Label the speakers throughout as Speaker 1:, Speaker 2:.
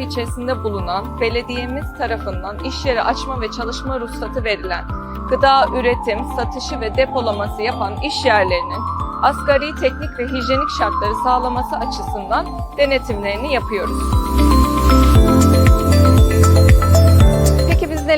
Speaker 1: içerisinde bulunan belediyemiz tarafından iş yeri açma ve çalışma ruhsatı verilen gıda üretim, satışı ve depolaması yapan iş yerlerinin asgari teknik ve hijyenik şartları sağlaması açısından denetimlerini yapıyoruz.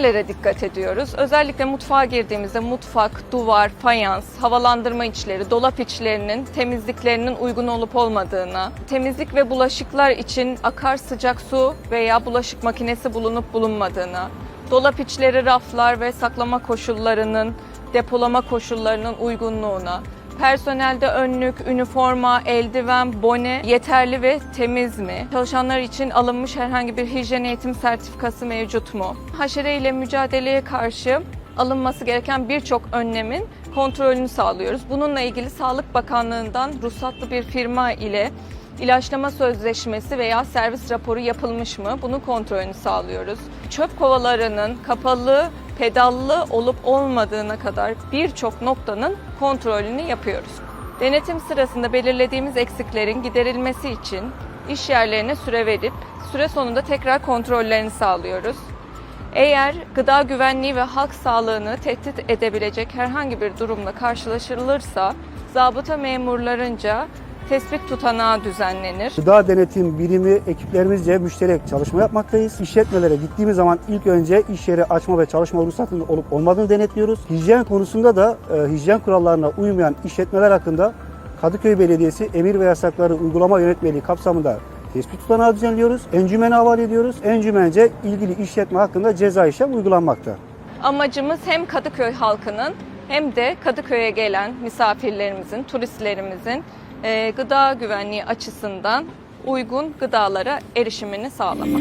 Speaker 1: Nelere dikkat ediyoruz? Özellikle mutfağa girdiğimizde mutfak, duvar, fayans, havalandırma içleri, dolap içlerinin temizliklerinin uygun olup olmadığına, temizlik ve bulaşıklar için akar sıcak su veya bulaşık makinesi bulunup bulunmadığına, dolap içleri raflar ve saklama koşullarının, depolama koşullarının uygunluğuna, Personelde önlük, üniforma, eldiven, bone yeterli ve temiz mi? Çalışanlar için alınmış herhangi bir hijyen eğitim sertifikası mevcut mu? Haşere ile mücadeleye karşı alınması gereken birçok önlemin kontrolünü sağlıyoruz. Bununla ilgili Sağlık Bakanlığı'ndan ruhsatlı bir firma ile ilaçlama sözleşmesi veya servis raporu yapılmış mı? Bunun kontrolünü sağlıyoruz. Çöp kovalarının kapalı, pedallı olup olmadığına kadar birçok noktanın kontrolünü yapıyoruz. Denetim sırasında belirlediğimiz eksiklerin giderilmesi için iş yerlerine süre verip süre sonunda tekrar kontrollerini sağlıyoruz. Eğer gıda güvenliği ve halk sağlığını tehdit edebilecek herhangi bir durumla karşılaşılırsa zabıta memurlarınca tespit tutanağı düzenlenir.
Speaker 2: Gıda denetim birimi ekiplerimizce müşterek çalışma yapmaktayız. İşletmelere gittiğimiz zaman ilk önce iş yeri açma ve çalışma ruhsatının olup olmadığını denetliyoruz. Hijyen konusunda da e, hijyen kurallarına uymayan işletmeler hakkında Kadıköy Belediyesi emir ve yasakları uygulama yönetmeliği kapsamında tespit tutanağı düzenliyoruz. Encümene havale ediyoruz. Encümence ilgili işletme hakkında ceza işlem uygulanmakta.
Speaker 1: Amacımız hem Kadıköy halkının hem de Kadıköy'e gelen misafirlerimizin, turistlerimizin e, gıda güvenliği açısından uygun gıdalara erişimini sağlamak.